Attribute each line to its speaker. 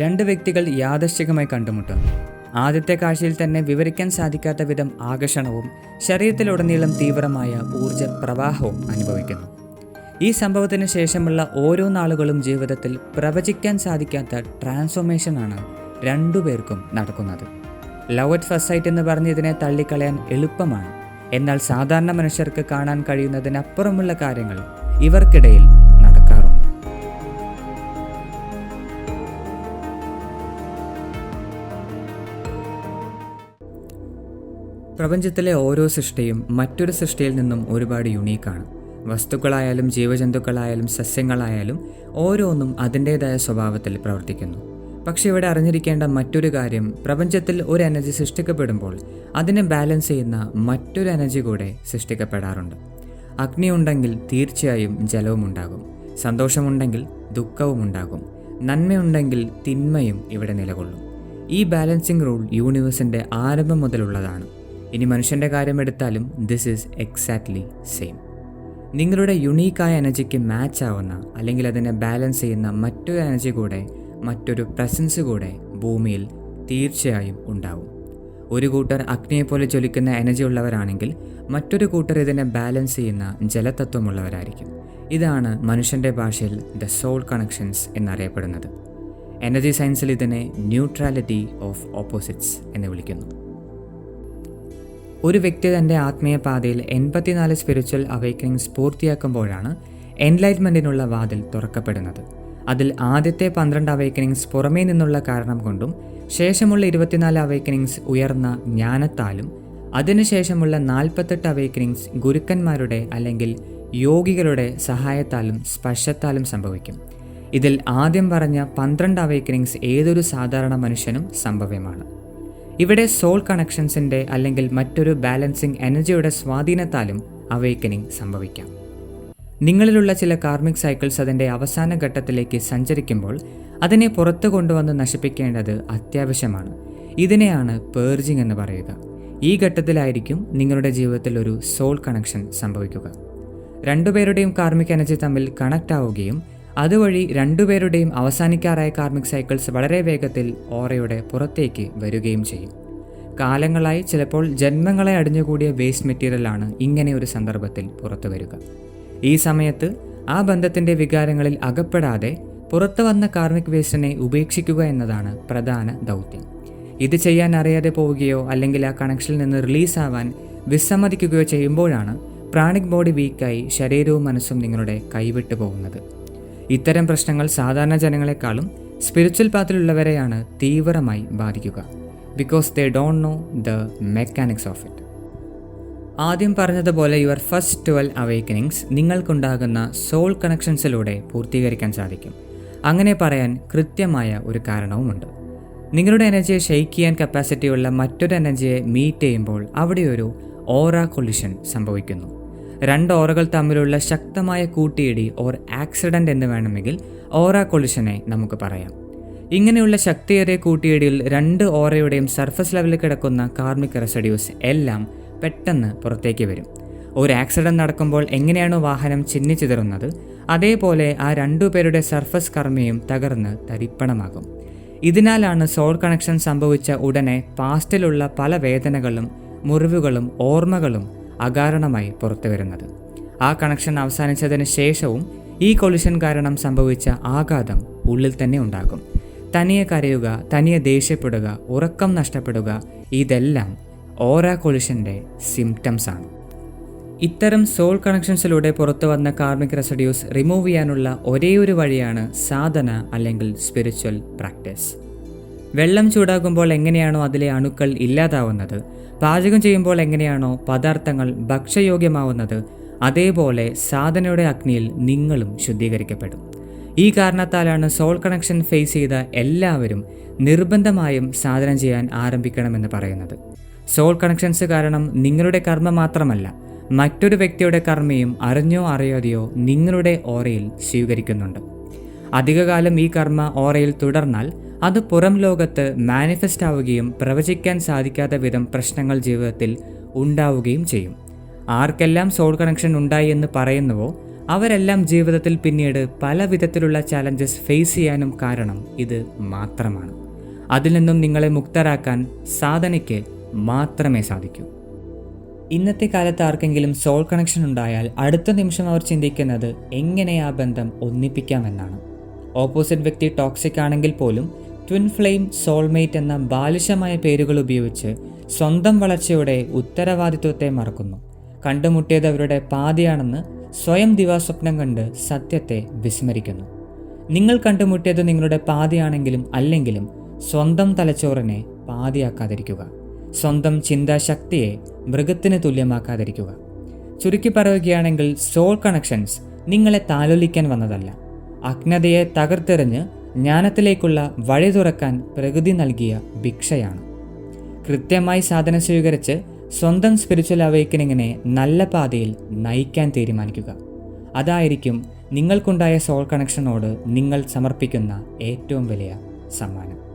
Speaker 1: രണ്ട് വ്യക്തികൾ യാദൃശ്ചികമായി കണ്ടുമുട്ടുന്നു ആദ്യത്തെ കാഴ്ചയിൽ തന്നെ വിവരിക്കാൻ സാധിക്കാത്ത വിധം ആകർഷണവും ശരീരത്തിലുടനീളം തീവ്രമായ ഊർജ പ്രവാഹവും അനുഭവിക്കുന്നു. ഈ സംഭവത്തിന് ശേഷമുള്ള ഓരോ നാളുകളും ജീവിതത്തിൽ പ്രവചിക്കാൻ സാധിക്കാത്ത ട്രാൻസ്ഫോർമേഷനാണ് രണ്ടുപേർക്കും നടക്കുന്നത്. ലവ് അറ്റ് ഫസ്റ്റ് സൈറ്റ് എന്ന് പറഞ്ഞ് ഇതിനെ തള്ളിക്കളയാൻ എളുപ്പമാണ്. എന്നാൽ സാധാരണ മനുഷ്യർക്ക് കാണാൻ കഴിയുന്നതിനപ്പുറമുള്ള കാര്യങ്ങൾ ഇവർക്കിടയിൽ പ്രപഞ്ചത്തിലെ ഓരോ സൃഷ്ടിയും മറ്റൊരു സൃഷ്ടിയിൽ നിന്നും ഒരുപാട് യുണീക്കാണ് വസ്തുക്കളായാലും ജീവജന്തുക്കളായാലും സസ്യങ്ങളായാലും ഓരോന്നും അതിന്റേതായ സ്വഭാവത്തിൽ പ്രവർത്തിക്കുന്നു. പക്ഷേ ഇവിടെ അറിഞ്ഞിരിക്കേണ്ട മറ്റൊരു കാര്യം പ്രപഞ്ചത്തിൽ ഒരു എനർജി സൃഷ്ടിക്കപ്പെടുമ്പോൾ അതിനെ ബാലൻസ് ചെയ്യുന്ന മറ്റൊരു എനർജി കൂടെ സൃഷ്ടിക്കപ്പെടാറുണ്ട്. അഗ്നി ഉണ്ടെങ്കിൽ തീർച്ചയായും ജലവും ഉണ്ടാകും സന്തോഷമുണ്ടെങ്കിൽ ദുഃഖവും ഉണ്ടാകും നന്മയുണ്ടെങ്കിൽ തിന്മയും ഇവിടെ നിലകൊള്ളും. ഈ ബാലൻസിംഗ് റൂൾ യൂണിവേഴ്സിന്റെ ആരംഭം മുതലുള്ളതാണ്. ഇനി മനുഷ്യന്റെ കാര്യം എടുത്താലും ദിസ് ഈസ് എക്സാക്ട്ലി സെയിം നിങ്ങളുടെ യുണീക്കായ എനർജിക്ക് മാച്ച് ആവുന്ന അല്ലെങ്കിൽ അതിനെ ബാലൻസ് ചെയ്യുന്ന മറ്റൊരു എനർജി കൂടെ മറ്റൊരു പ്രസൻസ് കൂടെ ഭൂമിയിൽ തീർച്ചയായും ഉണ്ടാവും. ഒരു കൂട്ടർ അഗ്നിയെ പോലെ ജ്വലിക്കുന്ന എനർജി ഉള്ളവരാണെങ്കിൽ മറ്റൊരു കൂട്ടർ ഇതിനെ ബാലൻസ് ചെയ്യുന്ന ജലതത്വമുള്ളവരായിരിക്കും. ഇതാണ് മനുഷ്യന്റെ ഭാഷയിൽ ദ സോൾ കണക്ഷൻസ് എന്നറിയപ്പെടുന്നത്. എനർജി സയൻസിൽ ഇതിനെ ന്യൂട്രാലിറ്റി ഓഫ് ഓപ്പോസിറ്റ്സ് എന്ന് വിളിക്കുന്നു. ഒരു വ്യക്തി തന്റെ ആത്മീയപാതയിൽ എൺപത്തിനാല് സ്പിരിച്വൽ അവേക്കനിങ്സ് പൂർത്തിയാക്കുമ്പോഴാണ് എൻലൈറ്റ്മെന്റിനുള്ള വാതിൽ തുറക്കപ്പെടുന്നത്. അതിൽ ആദ്യത്തെ പന്ത്രണ്ട് അവേക്കനിങ്സ് പുറമേ നിന്നുള്ള കാരണം കൊണ്ടും ശേഷമുള്ള ഇരുപത്തിനാല് അവേക്കനിങ്സ് ഉയർന്ന ജ്ഞാനത്താലും അതിനുശേഷമുള്ള നാൽപ്പത്തെട്ട് അവേക്കനിങ്സ് ഗുരുക്കന്മാരുടെ അല്ലെങ്കിൽ യോഗികളുടെ സഹായത്താലും സ്പർശത്താലും സംഭവിക്കും. ഇതിൽ ആദ്യം പറഞ്ഞ പന്ത്രണ്ട് അവേക്കനിങ്സ് ഏതൊരു സാധാരണ മനുഷ്യനും സംഭവ്യമാണ്. ഇവിടെ സോൾ കണക്ഷൻസിന്റെ അല്ലെങ്കിൽ മറ്റൊരു ബാലൻസിങ് എനർജിയുടെ സ്വാധീനത്താലും അവേക്കനിങ് സംഭവിക്കാം. നിങ്ങളിലുള്ള ചില കാർമിക് സൈക്കിൾസ് അതിന്റെ അവസാന ഘട്ടത്തിലേക്ക് സഞ്ചരിക്കുമ്പോൾ അതിനെ പുറത്തു കൊണ്ടുവന്ന് നശിപ്പിക്കേണ്ടത് അത്യാവശ്യമാണ്. ഇതിനെയാണ് പേർജിങ് എന്ന് പറയുക. ഈ ഘട്ടത്തിലായിരിക്കും നിങ്ങളുടെ ജീവിതത്തിൽ ഒരു സോൾ കണക്ഷൻ സംഭവിക്കുക. രണ്ടുപേരുടെയും കാർമിക് എനർജി തമ്മിൽ കണക്റ്റ് ആവുകയും അതുവഴി രണ്ടുപേരുടെയും അവസാനിക്കാറായ കാർമിക് സൈക്കിൾസ് വളരെ വേഗത്തിൽ ഓറയുടെ പുറത്തേക്ക് വരികയും ചെയ്യും. കാലങ്ങളായി ചിലപ്പോൾ ജന്മങ്ങളെ അടിഞ്ഞുകൂടിയ വേസ്റ്റ് മെറ്റീരിയലാണ് ഇങ്ങനെ ഒരു സന്ദർഭത്തിൽ പുറത്തു വരിക. ഈ സമയത്ത് ആ ബന്ധത്തിന്റെ വികാരങ്ങളിൽ അകപ്പെടാതെ പുറത്തു വന്ന കാർമിക് വേസ്റ്റിനെ ഉപേക്ഷിക്കുക എന്നതാണ് പ്രധാന ദൗത്യം. ഇത് ചെയ്യാൻ അറിയാതെ പോവുകയോ അല്ലെങ്കിൽ ആ കണക്ഷനിൽ നിന്ന് റിലീസാവാൻ വിസമ്മതിക്കുകയോ ചെയ്യുമ്പോഴാണ് പ്രാണിക് ബോഡി വീക്കായി ശരീരവും മനസ്സും നിങ്ങളുടെ കൈവിട്ടു പോകുന്നത്. ഇത്തരം പ്രശ്നങ്ങൾ സാധാരണ ജനങ്ങളെക്കാളും സ്പിരിച്വൽ പാത്തിലുള്ളവരെയാണ് തീവ്രമായി ബാധിക്കുക. Because they don't know the mechanics of it ആദ്യം പറഞ്ഞതുപോലെ യുവർ ഫസ്റ്റ് ട്വൽവ് അവേക്കനിങ്സ് നിങ്ങൾക്കുണ്ടാകുന്ന സോൾ കണക്ഷൻസിലൂടെ പൂർത്തീകരിക്കാൻ സാധിക്കും. അങ്ങനെ പറയാൻ കൃത്യമായ ഒരു കാരണവുമുണ്ട്. നിങ്ങളുടെ എനർജിയെ ഷെയ്ക്ക് ചെയ്യാൻ കപ്പാസിറ്റിയുള്ള മറ്റൊരു എനർജിയെ മീറ്റ് ചെയ്യുമ്പോൾ അവിടെ ഒരു ഓറ കൊളിഷൻ സംഭവിക്കുന്നു. രണ്ട് ഓറകൾ തമ്മിലുള്ള ശക്തമായ കൂട്ടിയിടി ഓർ ആക്സിഡന്റ് എന്ന് വേണമെങ്കിൽ ഓറ കൊളിഷനെ നമുക്ക് പറയാം. ഇങ്ങനെയുള്ള ശക്തിയേറിയ കൂട്ടിയിടിയിൽ രണ്ട് ഓറയുടെയും സർഫസ് ലെവലിൽ കിടക്കുന്ന കാർമിക് റെസഡ്യൂസ് എല്ലാം പെട്ടെന്ന് പുറത്തേക്ക് വരും. ഒരു ആക്സിഡന്റ് നടക്കുമ്പോൾ എങ്ങനെയാണോ വാഹനം ചിന്നിച്ചിതറുന്നത് അതേപോലെ ആ രണ്ടു പേരുടെ സർഫസ് കർമ്മയും തകർന്ന് തരിപ്പണമാകും. ഇതിനാലാണ് സോൾ കണക്ഷൻ സംഭവിച്ച ഉടനെ പാസ്റ്റിലുള്ള പല വേദനകളും മുറിവുകളും ഓർമ്മകളും അകാരണമായി പുറത്തു വരുന്നത്. ആ കണക്ഷൻ അവസാനിച്ചതിന് ശേഷവും ഈ കൊളിഷൻ കാരണം സംഭവിച്ച ആഘാതം ഉള്ളിൽ തന്നെ ഉണ്ടാകും. തനിയെ കരയുക തനിയെ ദേഷ്യപ്പെടുക ഉറക്കം നഷ്ടപ്പെടുക ഇതെല്ലാം ഓറ കൊളിഷന്റെ സിംറ്റംസ് ആണ്. ഇത്തരം സോൾ കണക്ഷൻസിലൂടെ പുറത്തു വന്ന കാർമിക് റെസഡ്യൂസ് റിമൂവ് ചെയ്യാനുള്ള ഒരേയൊരു വഴിയാണ് സാധന അല്ലെങ്കിൽ സ്പിരിച്വൽ പ്രാക്ടീസ് വെള്ളം ചൂടാകുമ്പോൾ എങ്ങനെയാണോ അതിലെ അണുക്കൾ ഇല്ലാതാവുന്നത്? പാചകം ചെയ്യുമ്പോൾ എങ്ങനെയാണോ പദാർത്ഥങ്ങൾ ഭക്ഷ്യയോഗ്യമാവുന്നത്? അതേപോലെ സാധനയുടെ അഗ്നിയിൽ നിങ്ങളും ശുദ്ധീകരിക്കപ്പെടും. ഈ കാരണത്താലാണ് സോൾ കണക്ഷൻ ഫേസ് ചെയ്ത എല്ലാവരും നിർബന്ധമായും സാധനം ചെയ്യാൻ ആരംഭിക്കണമെന്ന് പറയുന്നത്. സോൾ കണക്ഷൻസ് കാരണം നിങ്ങളുടെ കർമ്മ മാത്രമല്ല മറ്റൊരു വ്യക്തിയുടെ കർമ്മയും അറിഞ്ഞോ അറിയാതെയോ നിങ്ങളുടെ ഓറയിൽ സ്വീകരിക്കുന്നുണ്ട്. അധികകാലം ഈ കർമ്മ ഓറയിൽ തുടർന്നാൽ അത് പുറം ലോകത്ത് മാനിഫെസ്റ്റ് ആവുകയും പ്രവചിക്കാൻ സാധിക്കാത്ത വിധം പ്രശ്നങ്ങൾ ജീവിതത്തിൽ ഉണ്ടാവുകയും ചെയ്യും. ആർക്കെല്ലാം സോൾ കണക്ഷൻ ഉണ്ടായി എന്ന് പറയുന്നുവോ അവരെല്ലാം ജീവിതത്തിൽ പിന്നീട് പല വിധത്തിലുള്ള ചാലഞ്ചസ് ഫേസ് ചെയ്യാനും കാരണം ഇത് മാത്രമാണ്. അതിൽ നിന്നും നിങ്ങളെ മുക്തരാക്കാൻ സാധനയ്ക്ക് മാത്രമേ സാധിക്കൂ. ഇന്നത്തെ കാലത്ത് ആർക്കെങ്കിലും സോൾ കണക്ഷൻ ഉണ്ടായാൽ അടുത്ത നിമിഷം അവർ ചിന്തിക്കുന്നത് എങ്ങനെ ആ ബന്ധം ഒന്നിപ്പിക്കാമെന്നാണ്. ഓപ്പോസിറ്റ് വ്യക്തി ടോക്സിക് ആണെങ്കിൽ പോലും ട്വിൻ ഫ്ലെയിം സോൾമേറ്റ് എന്ന ബാലിശമായ പേരുകൾ ഉപയോഗിച്ച് സ്വന്തം വളർച്ചയുടെ ഉത്തരവാദിത്വത്തെ മറക്കുന്നു. കണ്ടുമുട്ടിയത് അവരുടെ പാതിയാണെന്ന് സ്വയം ദിവാസ്വപ്നം കണ്ട് സത്യത്തെ വിസ്മരിക്കുന്നു. നിങ്ങൾ കണ്ടുമുട്ടിയത് നിങ്ങളുടെ പാതിയാണെങ്കിലും അല്ലെങ്കിലും സ്വന്തം തലച്ചോറിനെ പാതിയാക്കാതിരിക്കുക. സ്വന്തം ചിന്താശക്തിയെ മൃഗത്തിന് തുല്യമാക്കാതിരിക്കുക. ചുരുക്കി പറയുകയാണെങ്കിൽ സോൾ കണക്ഷൻസ് നിങ്ങളെ താലോലിക്കാൻ വന്നതല്ല. അജ്ഞതയെ തകർത്തെറിഞ്ഞ് ജ്ഞാനത്തിലേക്കുള്ള വഴി തുറക്കാൻ പ്രകൃതി നൽകിയ ഭിക്ഷയാണ്. കൃത്യമായി സാധനം സ്വീകരിച്ച് സ്വന്തം സ്പിരിച്വൽ അവേക്കനിങ്ങിനെ നല്ല പാതയിൽ നയിക്കാൻ തീരുമാനിക്കുക. അതായിരിക്കും നിങ്ങൾക്കുണ്ടായ സോൾ കണക്ഷനോട് നിങ്ങൾ സമർപ്പിക്കുന്ന ഏറ്റവും വലിയ സമ്മാനം.